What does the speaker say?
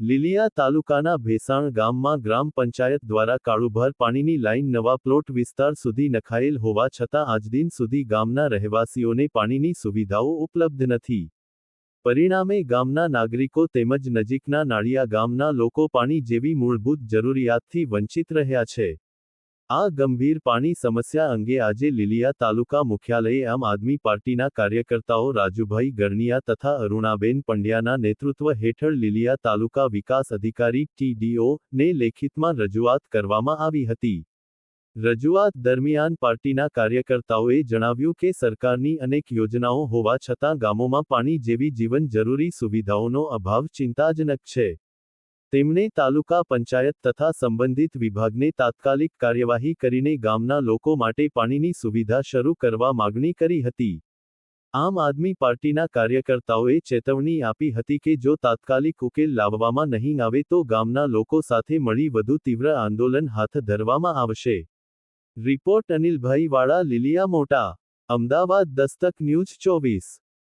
લીલિયા તાલુકાના ભેસાણ ગામમાં ગ્રામ પંચાયત દ્વારા કાળુભાર પાણીની લાઇન નવા પ્લોટ વિસ્તાર સુધી નખાયેલ હોવા છતાં આજદિન સુધી ગામના રહેવાસીઓને પાણીની સુવિધાઓ ઉપલબ્ધ નથી. પરિણામે ગામના નાગરિકો તેમજ નજીકના નાળિયા ગામના લોકો પાણી જેવી મૂળભૂત જરૂરિયાતથી વંચિત રહ્યા છે. આ ગંભીર પાણી સમસ્યા અંગે આજે લીલિયા તાલુકા મુખ્યાલયે આમ આદમી પાર્ટીના કાર્યકર્તાઓ રાજુભાઈ ગરનિયા તથા અરુણાબેન પંડ્યાના નેતૃત્વ હેઠળ લીલિયા તાલુકા વિકાસ અધિકારી ટીડીઓ ને લેખિતમાં રજૂઆત કરવામાં આવી હતી. રજૂઆત દરમિયાન પાર્ટીના કાર્યકર્તાઓએ જણાવ્યું કે સરકારની અનેક યોજનાઓ હોવા છતાં ગામોમાં પાણી જેવી જીવન જરૂરી સુવિધાઓનો અભાવ ચિંતાજનક છે. તેમણે તાલુકા પંચાયત તથા સંબંધિત વિભાગને તાત્કાલિક કાર્યવાહી કરીને ગામના લોકો માટે પાણીની સુવિધા શરૂ કરવા માગણી કરી હતી. આમ આદમી પાર્ટીના કાર્યકર્તાઓએ ચેતવણી આપી હતી કે જો તાત્કાલિક ઉકેલ લાવવામાં નહીં આવે તો ગામના લોકો સાથે મળી વધુ તીવ્ર આંદોલન હાથ ધરવામાં આવશે. રિપોર્ટ અનિલભાઈ વાળા, લીલિયા મોટા, અમદાવાદ દસ્તક ન્યૂઝ ચોવીસ.